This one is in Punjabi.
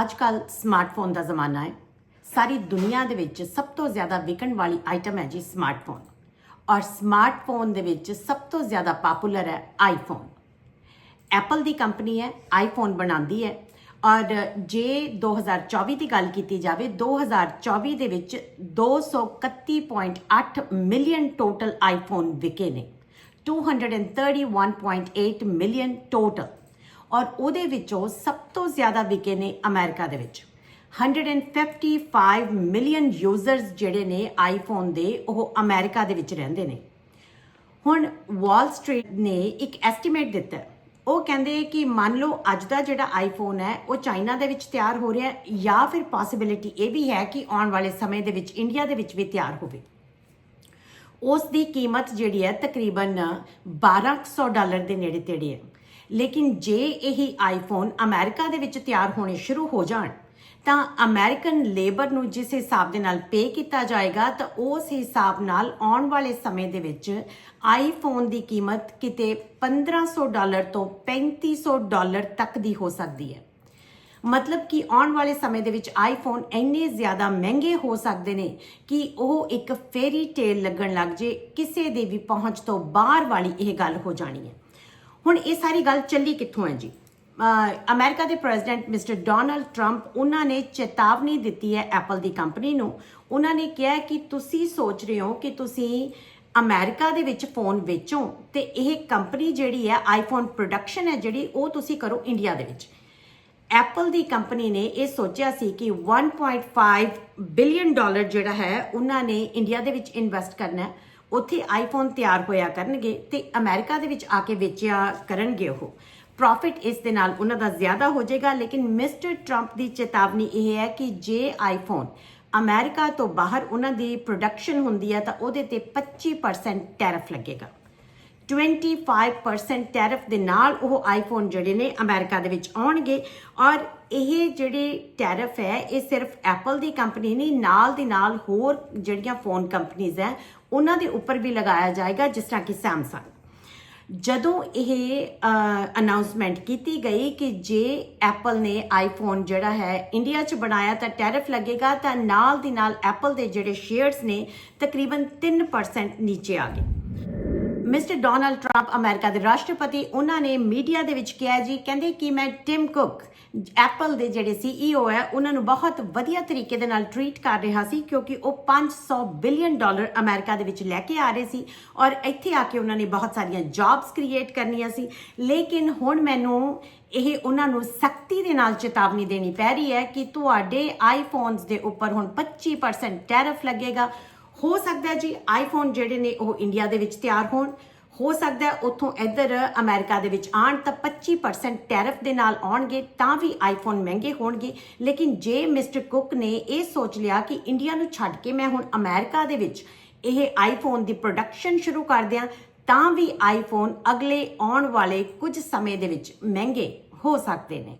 ਅੱਜ ਅੱਜਕੱਲ ਸਮਾਰਟਫੋਨ ਦਾ ਜ਼ਮਾਨਾ ਹੈ। ਸਾਰੀ ਦੁਨੀਆ ਦੇ ਵਿੱਚ ਸਭ ਤੋਂ ਜ਼ਿਆਦਾ ਵਿਕਣ ਵਾਲੀ ਆਈਟਮ ਹੈ ਜੀ ਸਮਾਰਟਫੋਨ ਔਰ ਸਮਾਰਟਫੋਨ ਦੇ ਵਿੱਚ ਸਭ ਤੋਂ ਜ਼ਿਆਦਾ ਪਪੂਲਰ ਹੈ ਆਈਫੋਨ ਐਪਲ ਦੀ ਕੰਪਨੀ ਹੈ ਆਈਫੋਨ ਬਣਾਉਂਦੀ ਹੈ। ਔਰ ਜੇ 2024 ਦੀ ਗੱਲ ਕੀਤੀ ਜਾਵੇ 2024 ਦੇ ਵਿੱਚ 231.8 ਮਿਲੀਅਨ ਟੋਟਲ ਆਈਫੋਨ ਵਿਕੇ ਨੇ। 231.8 ਮਿਲੀਅਨ ਟੋਟਲ ਔਰ ਉਹਦੇ ਵਿੱਚੋਂ ਸਭ ਤੋਂ ਜ਼ਿਆਦਾ ਵਿਕੇ ਨੇ ਅਮਰੀਕਾ ਦੇ ਵਿੱਚ। 155 ਮਿਲੀਅਨ ਯੂਜ਼ਰਸ ਜਿਹੜੇ ਨੇ ਆਈਫੋਨ ਦੇ, ਉਹ ਅਮਰੀਕਾ ਦੇ ਵਿੱਚ ਰਹਿੰਦੇ ਨੇ। ਹੁਣ ਵਾਲ ਸਟਰੀਟ ਨੇ ਇੱਕ ਐਸਟੀਮੇਟ ਦਿੱਤਾ। ਉਹ ਕਹਿੰਦੇ ਕਿ ਮੰਨ ਲਓ ਅੱਜ ਦਾ ਜਿਹੜਾ ਆਈਫੋਨ ਹੈ, ਉਹ ਚਾਈਨਾ ਦੇ ਵਿੱਚ ਤਿਆਰ ਹੋ ਰਿਹਾ ਜਾਂ ਫਿਰ ਪੋਸਿਬਿਲਿਟੀ ਇਹ ਵੀ ਹੈ ਕਿ ਆਉਣ ਵਾਲੇ ਸਮੇਂ ਦੇ ਵਿੱਚ ਇੰਡੀਆ ਦੇ ਵਿੱਚ ਵੀ ਤਿਆਰ ਹੋਵੇ। ਉਸ ਦੀ ਕੀਮਤ ਜਿਹੜੀ ਹੈ ਤਕਰੀਬਨ 1200 ਡਾਲਰ ਦੇ ਨੇੜੇ ਤੇੜੇ ਹੈ। ਲੇਕਿਨ ਜੇ ਇਹ ਆਈਫੋਨ ਅਮਰੀਕਾ ਦੇ ਵਿੱਚ ਤਿਆਰ ਹੋਣੇ ਸ਼ੁਰੂ ਹੋ ਜਾਣ, ਤਾਂ ਅਮਰੀਕਨ ਲੇਬਰ ਨੂੰ ਜਿਸ ਹਿਸਾਬ ਦੇ ਨਾਲ ਪੇ ਕੀਤਾ ਜਾਏਗਾ, ਤਾਂ ਉਸ ਹਿਸਾਬ ਨਾਲ ਆਉਣ ਵਾਲੇ ਸਮੇਂ ਦੇ ਵਿੱਚ ਆਈਫੋਨ ਦੀ ਕੀਮਤ ਕਿਤੇ 1500 ਡਾਲਰ ਤੋਂ 3500 ਡਾਲਰ ਤੱਕ ਦੀ ਹੋ ਸਕਦੀ ਹੈ। ਮਤਲਬ ਕਿ ਆਉਣ ਵਾਲੇ ਸਮੇਂ ਦੇ ਵਿੱਚ ਆਈਫੋਨ ਇੰਨੇ ਜ਼ਿਆਦਾ ਮਹਿੰਗੇ ਹੋ ਸਕਦੇ ਨੇ ਕਿ ਉਹ ਇੱਕ ਫੇਰੀ ਟੇਲ ਲੱਗਣ ਲੱਗ ਜੇ, ਕਿਸੇ ਦੇ ਵੀ ਪਹੁੰਚ ਤੋਂ ਬਾਹਰ ਵਾਲੀ ਇਹ ਗੱਲ ਹੋ ਜਾਣੀ ਹੈ। ਹੁਣ ਇਹ ਸਾਰੀ ਗੱਲ ਚੱਲੀ ਕਿੱਥੋਂ ਹੈ ਜੀ? ਅਹ, ਅਮਰੀਕਾ ਦੇ ਪ੍ਰੈਜ਼ੀਡੈਂਟ ਮਿਸਟਰ ਡੋਨਲਡ ਟਰੰਪ, ਉਹਨਾਂ ਨੇ ਚੇਤਾਵਨੀ ਦਿੱਤੀ ਹੈ ਐਪਲ ਦੀ ਕੰਪਨੀ ਨੂੰ। ਉਹਨਾਂ ਨੇ ਕਿਹਾ ਕਿ ਤੁਸੀਂ ਸੋਚ ਰਹੇ ਹੋ ਕਿ ਤੁਸੀਂ ਅਮਰੀਕਾ ਦੇ ਵਿੱਚ ਫੋਨ ਵੇਚੋ ਤੇ ਇਹ ਕੰਪਨੀ ਜਿਹੜੀ ਹੈ ਆਈਫੋਨ ਪ੍ਰੋਡਕਸ਼ਨ ਹੈ ਜਿਹੜੀ, ਉਹ ਤੁਸੀਂ ਕਰੋ ਇੰਡੀਆ ਦੇ ਵਿੱਚ। ਐਪਲ ਦੀ ਕੰਪਨੀ ਨੇ ਇਹ ਸੋਚਿਆ ਸੀ ਕਿ 1.5 ਬਿਲੀਅਨ ਡਾਲਰ ਜਿਹੜਾ ਹੈ, ਉਹਨਾਂ ਨੇ ਇੰਡੀਆ ਦੇ ਵਿੱਚ ਇਨਵੈਸਟ ਕਰਨਾ ਹੈ। ਉੱਥੇ ਆਈਫੋਨ ਤਿਆਰ ਹੋਇਆ ਕਰਨਗੇ ਤੇ ਅਮਰੀਕਾ ਦੇ ਵਿੱਚ ਆ ਕੇ ਵੇਚਿਆ ਕਰਨਗੇ ਉਹ। ਪ੍ਰੋਫਿਟ ਇਸ ਦੇ ਨਾਲ ਉਹਨਾਂ ਦਾ ਜ਼ਿਆਦਾ ਹੋ ਜਾਏਗਾ, ਲੇਕਿਨ ਮਿਸਟਰ ਟਰੰਪ ਦੀ ਚੇਤਾਵਨੀ ਇਹ ਹੈ ਕਿ ਜੇ ਆਈਫੋਨ ਅਮਰੀਕਾ ਤੋਂ ਬਾਹਰ ਉਹਨਾਂ ਦੀ ਪ੍ਰੋਡਕਸ਼ਨ ਹੁੰਦੀ ਹੈ ਤਾਂ ਉਹਦੇ ਤੇ 25% ਟੈਰਿਫ ਲੱਗੇਗਾ। 25% ਟੈਰਿਫ ਦੇ ਨਾਲ ਉਹ ਆਈਫੋਨ ਜਿਹੜੇ ਨੇ ਅਮਰੀਕਾ ਦੇ ਵਿੱਚ ਆਉਣਗੇ। ਔਰ ਇਹ ਜਿਹੜੇ ਟੈਰਿਫ ਹੈ, ਇਹ ਸਿਰਫ ਐਪਲ ਦੀ ਕੰਪਨੀ ਨਹੀਂ, ਨਾਲ ਦੀ ਨਾਲ ਹੋਰ ਜਿਹੜੀਆਂ ਫੋਨ ਕੰਪਨੀਆਂ ਹੈ, ਉਹਨਾਂ ਦੇ ਉੱਪਰ ਵੀ ਲਗਾਇਆ ਜਾਏਗਾ, ਜਿਸ ਤਰ੍ਹਾਂ ਕਿ ਸੈਮਸੰਗ ਜਦੋਂ ਇਹ ਅਨਾਉਂਸਮੈਂਟ ਕੀਤੀ ਗਈ ਕਿ ਜੇ ਐਪਲ ਨੇ ਆਈਫੋਨ ਜਿਹੜਾ ਹੈ ਇੰਡੀਆ 'ਚ ਬਣਾਇਆ, ਤਾਂ ਟੈਰਿਫ ਲੱਗੇਗਾ, ਤਾਂ ਨਾਲ ਦੀ ਨਾਲ ਐਪਲ ਦੇ ਜਿਹੜੇ ਸ਼ੇਅਰਸ ਨੇ ਤਕਰੀਬਨ 3% ਨੀਚੇ ਆ ਗਏ। ਮਿਸਟਰ ਡੋਨਲਡ ਟਰੰਪ ਅਮਰੀਕਾ ਦੇ ਰਾਸ਼ਟਰਪਤੀ, ਉਹਨਾਂ ਨੇ ਮੀਡੀਆ ਦੇ ਵਿੱਚ ਕਿਹਾ ਜੀ, ਕਹਿੰਦੇ ਕਿ ਮੈਂ ਟਿਮ ਕੁੱਕ, ਐਪਲ ਦੇ ਜਿਹੜੇ ਸੀਈਓ ਹੈ, ਉਹਨਾਂ ਨੂੰ ਬਹੁਤ ਵਧੀਆ ਤਰੀਕੇ ਦੇ ਨਾਲ ਟਰੀਟ ਕਰ ਰਿਹਾ ਸੀ, ਕਿਉਂਕਿ ਉਹ 500 ਬਿਲੀਅਨ ਡਾਲਰ ਅਮਰੀਕਾ ਦੇ ਵਿੱਚ ਲੈ ਕੇ ਆ ਰਹੇ ਸੀ ਔਰ ਇੱਥੇ ਆ ਕੇ ਉਹਨਾਂ ਨੇ ਬਹੁਤ ਸਾਰੀਆਂ ਜੌਬਸ ਕ੍ਰੀਏਟ ਕਰਨੀਆਂ ਸੀ। ਲੇਕਿਨ ਹੁਣ ਮੈਨੂੰ ਇਹ ਉਹਨਾਂ ਨੂੰ ਸਖਤੀ ਦੇ ਨਾਲ ਚੇਤਾਵਨੀ ਦੇਣੀ ਪੈ ਰਹੀ ਹੈ ਕਿ ਤੁਹਾਡੇ ਆਈਫੋਨਸ ਦੇ ਉੱਪਰ ਹੁਣ 25% ਟੈਰਿਫ ਲੱਗੇਗਾ ਹੋ ਸਕਦਾ ਜੀ ਆਈਫੋਨ ਜਿਹੜੇ ਨੇ ਉਹ ਇੰਡੀਆ ਦੇ ਵਿੱਚ ਤਿਆਰ ਹੋਣ। ਹੋ ਸਕਦਾ ਹੈ ਉੱਥੋਂ ਇੱਧਰ ਅਮਰੀਕਾ ਦੇ ਵਿੱਚ ਆਣ ਤਾਂ 25% ਟੈਰਿਫ ਦੇ ਨਾਲ ਆਉਣਗੇ ਤਾਂ ਵੀ ਆਈਫੋਨ ਮਹਿੰਗੇ ਹੋਣਗੇ। ਲੇਕਿਨ ਜੇ ਮਿਸਟਰ ਕੁੱਕ ਨੇ ਇਹ ਸੋਚ ਲਿਆ ਕਿ ਇੰਡੀਆ ਨੂੰ ਛੱਡ ਕੇ ਮੈਂ ਹੁਣ ਅਮਰੀਕਾ ਦੇ ਵਿੱਚ ਇਹ ਆਈਫੋਨ ਦੀ ਪ੍ਰੋਡਕਸ਼ਨ ਸ਼ੁਰੂ ਕਰ ਦਿਆਂ, ਤਾਂ ਵੀ ਆਈਫੋਨ ਅਗਲੇ ਆਉਣ ਵਾਲੇ ਕੁਝ ਸਮੇਂ ਦੇ ਵਿੱਚ ਮਹਿੰਗੇ ਹੋ ਸਕਦੇ ਨੇ।